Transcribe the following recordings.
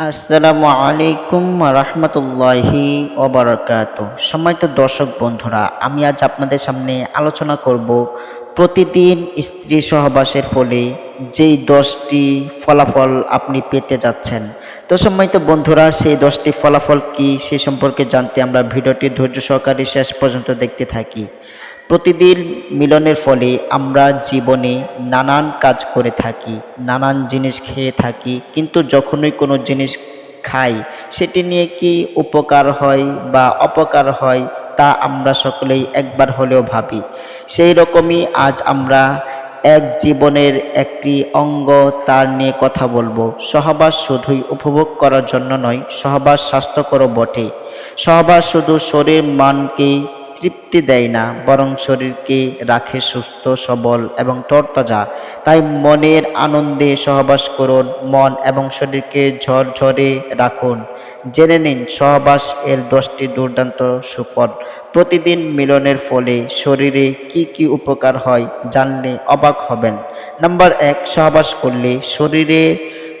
আসসালামু আলাইকুম রহমতুল্লাহি ওবরাকাত সম্মানিত দর্শক বন্ধুরা, আমি আজ আপনাদের সামনে আলোচনা করব প্রতিদিন স্ত্রী সহবাসের ফলে যেই দশটি ফলাফল আপনি পেতে যাচ্ছেন। তো সম্মানিত বন্ধুরা, সেই দশটি ফলাফল কি সে সম্পর্কে জানতে আমরা ভিডিওটি ধৈর্য সহকারে শেষ পর্যন্ত দেখতে থাকি। প্রতিদিন মিলনের ফলে আমরা জীবনে নানান কাজ করে থাকি, নানান জিনিস খেয়ে থাকি, কিন্তু যখনই কোনো জিনিস খাই, সেটি নিয়ে কি উপকার হয় বা অপকার হয় তা আমরা সকলেই একবার হলেও ভাবি। সেই রকমই আজ আমরা এক জীবনের একটি অঙ্গ তার নিয়ে কথা বলব। সহবাস শুধুই উপভোগ করার জন্য নয়, সহবাস স্বাস্থ্যকরও বটে। সহবাস শুধু শরীর, মানকে তৃপ্তি দেয় না, বরং শরীরকে রাখে সুস্থ, সবল এবং তরতাজা। তাই মনের আনন্দে সহবাস করুন, মন এবং শরীরকে ঝরঝরে রাখুন। জেনে নিন, সহবাস এর দশটি দুর্দান্ত সুফল প্রতিদিন মিলনের ফলে শরীরে কি কি উপকার হয় জানলে অবাক হবেন। নাম্বার এক, সহবাস করলে শরীরে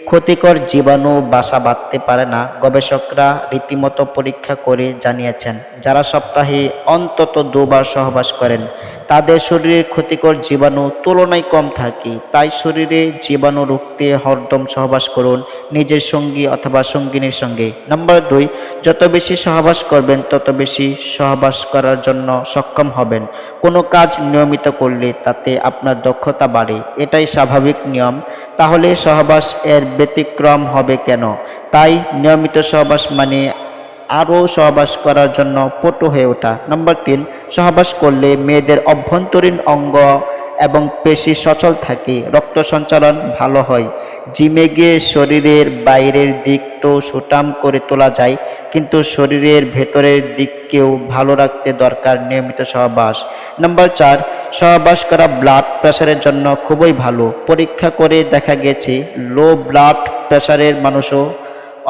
ক্ষতিকর জীবাণু বাসা বাঁধতে পারে না, গবেষকরা রীতিমতো পরীক্ষা করে জানিয়েছেন। যারা সপ্তাহে অন্তত দুবার সহবাস করেন তাদের শরীরে ক্ষতিকর জীবাণু তুলনায় কম থাকে। তাই শরীরে জীবাণু রুখতে হরদম সহবাস করুন নিজের সঙ্গী অথবা সঙ্গিনীর সঙ্গে। নাম্বার দুই, যত বেশি সহবাস করবেন, তত বেশি সহবাস করার জন্য সক্ষম হবেন। কোনো কাজ নিয়মিত করলে তাতে আপনার দক্ষতা বাড়ে। এটাই স্বাভাবিক নিয়ম। তাহলে সহবাস এর ব্যতিক্রম হবে কেন? তাই নিয়মিত সহবাস মানে আরও সহবাস করার জন্য পটু হয়ে ওঠা। নম্বর তিন, সহবাস করলে মেয়েদের অভ্যন্তরীণ অঙ্গ এবং পেশি সচল থাকে, রক্ত সঞ্চালন ভালো হয়। জিমে গিয়ে শরীরের বাইরের দিক তো সুটাম করে তোলা যায়, কিন্তু শরীরের ভেতরের দিককেও ভালো রাখতে দরকার নিয়মিত সহবাস। নম্বর চার, সহবাস করা ব্লাড প্রেশারের জন্য খুবই ভালো। পরীক্ষা করে দেখা গেছে লো ব্লাড প্রেশারের মানুষও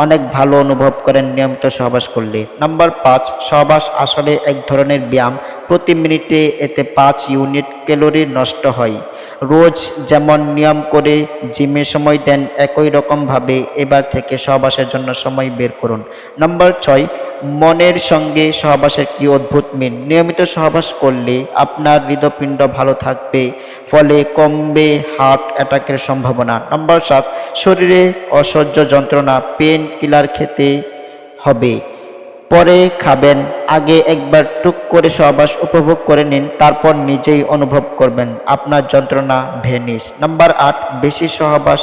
অনেক ভালো অনুভব করেন, নিয়মিত সহবাস করলে। নাম্বার পাঁচ, সহবাস আসলে এক ধরনের ব্যায়াম। প্রতি মিনিটে এতে পাঁচ ইউনিট ক্যালোরি নষ্ট হয়। রোজ যেমন নিয়ম করে জিমে সময় দেন, একই রকমভাবে এবার থেকে সহবাসের জন্য সময় বের করুন। নাম্বার ছয়, মনের সঙ্গে সহবাসের কি অদ্ভুত মিল? নিয়মিত সহবাস করলে আপনার হৃদপিণ্ড ভালো থাকবে, ফলে কমবে হার্ট অ্যাটাকের সম্ভাবনা। নাম্বার সাত শরীরে অসহ্য যন্ত্রণা, পেন কিলার খেতে হবে। পরে খাবেন, আগে একবার টুক করে সহবাস উপভোগ করে নিন, তারপর নিজেই অনুভব করবেন, আপনার যন্ত্রণা ভেনিস। নাম্বার আট, বেশি সহবাস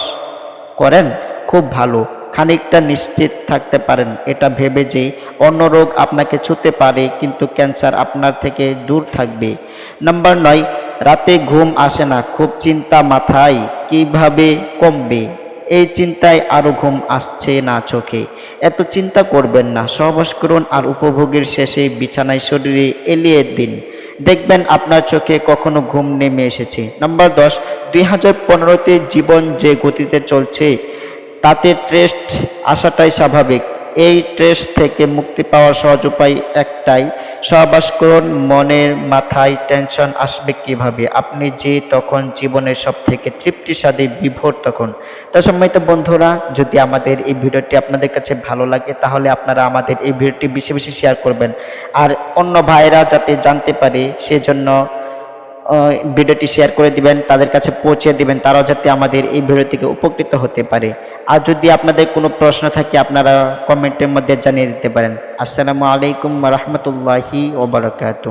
করেন, খুব ভালো, খানিকটা নিশ্চিত থাকতে পারেন। এটা ভেবে যে অন্য রোগ আপনাকে ছুতে পারে, কিন্তু ক্যান্সার আপনার থেকে দূর থাকবে। নাম্বার নয়, রাতে ঘুম আসে না, খুব চিন্তা মাথায়, কীভাবে কমবে? এই চিন্তায় আরও ঘুম আসছে না চোখে। এত চিন্তা করবেন না, সহবাস করুন আর উপভোগের শেষে বিছানায় শরীরে এলিয়ে দিন। দেখবেন আপনার চোখে কখনো ঘুম নেমে এসেছে। নাম্বার দশ, দুই হাজার পনেরোতে জীবন যে গতিতে চলছে, তাতে ট্রেস্ট আসাটাই স্বাভাবিক। এই ট্রেস থেকে মুক্তি পাওয়ার সহজ উপায় একটাই, সহবাস করুন, মনের মাথায় টেনশন আসবে কীভাবে? আপনি যে তখন জীবনের সব থেকে তৃপ্তিসাদী বিভোর তখন। তা সম্মানিত বন্ধুরা, যদি আমাদের এই ভিডিওটি আপনাদের কাছে ভালো লাগে, তাহলে আপনারা আমাদের এই ভিডিওটি বেশি বেশি শেয়ার করবেন। আর অন্য ভাইরা যাতে জানতে পারে, সেজন্য ভিডিওটি শেয়ার করে দিবেন, তাদের কাছে পৌঁছে দিবেন, তারাও যাতে আমাদের এই ভিডিও থেকে উপকৃত হতে পারে। আর যদি আপনাদের কোনো প্রশ্ন থাকে, আপনারা কমেন্টের মধ্যে জানিয়ে দিতে পারেন। আসসালামু আলাইকুম রহমতুল্লাহি ওবরাকাতু